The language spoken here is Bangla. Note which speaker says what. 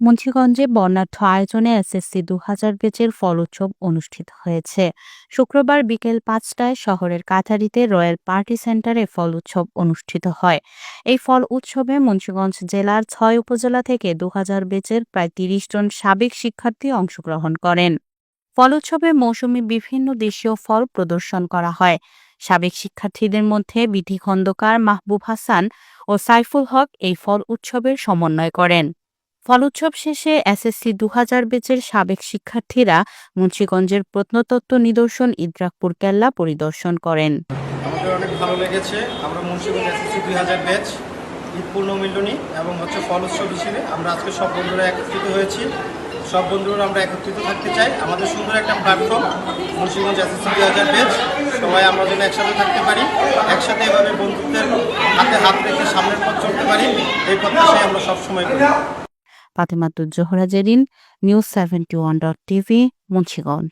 Speaker 1: মুন্সিগঞ্জে বর্ণাঢ্য আয়োজনে এসএসসি দু হাজার বেচের ফল উৎসব অনুষ্ঠিত হয়েছে। শুক্রবার বিকেল পাঁচটায় শহরের কাঠারিতে রয়্যাল পার্টি সেন্টারে ফল উৎসব অনুষ্ঠিত হয়। এই ফল উৎসবে মুন্সিগঞ্জ জেলার ছয় উপজেলা থেকে দু হাজার বেচের প্রায় তিরিশ জন সাবেক শিক্ষার্থী অংশগ্রহণ করেন। ফল উৎসবে মৌসুমি বিভিন্ন দেশীয় ফল প্রদর্শন করা হয়। সাবেক শিক্ষার্থীদের মধ্যে বিধি খন্দকার মাহবুব হাসান ও সাইফুল হক এই ফল উৎসবের সমন্বয় করেন। ফল উৎসব শেষে এসএসসি দু হাজার বেচের সাবেক শিক্ষার্থীরা মুন্সীগঞ্জের প্রত্নতত্ত্ব নিদর্শন ইদ্রাকপুর কেল্লা পরিদর্শন করেন।
Speaker 2: আমাদের অনেক ভালো লেগেছে। আমরা মুন্সিগঞ্জ এসএসসি দুই হাজার ব্যাচ, ঈদ পূর্ণমিলনী এবং হচ্ছে ফল উৎসব হিসেবে আমরা আজকে সব বন্ধুরা একত্রিত হয়েছি। সব বন্ধুরা আমরা একত্রিত থাকতে চাই। আমাদের সুন্দর একটা প্ল্যাটফর্ম মুন্সিগঞ্জ এসএসসি দুই হাজার ব্যাচ। সবাই আমরা যেন একসাথে থাকতে পারি, একসাথে এভাবে বন্ধুত্বের হাতে হাত রেখে সামনের পথ চলতে পারি, এই প্রত্যাশাই আমরা সবসময় করি।
Speaker 1: Fatematuz Zohra Zerin news seventy one dot TV Munshiganj.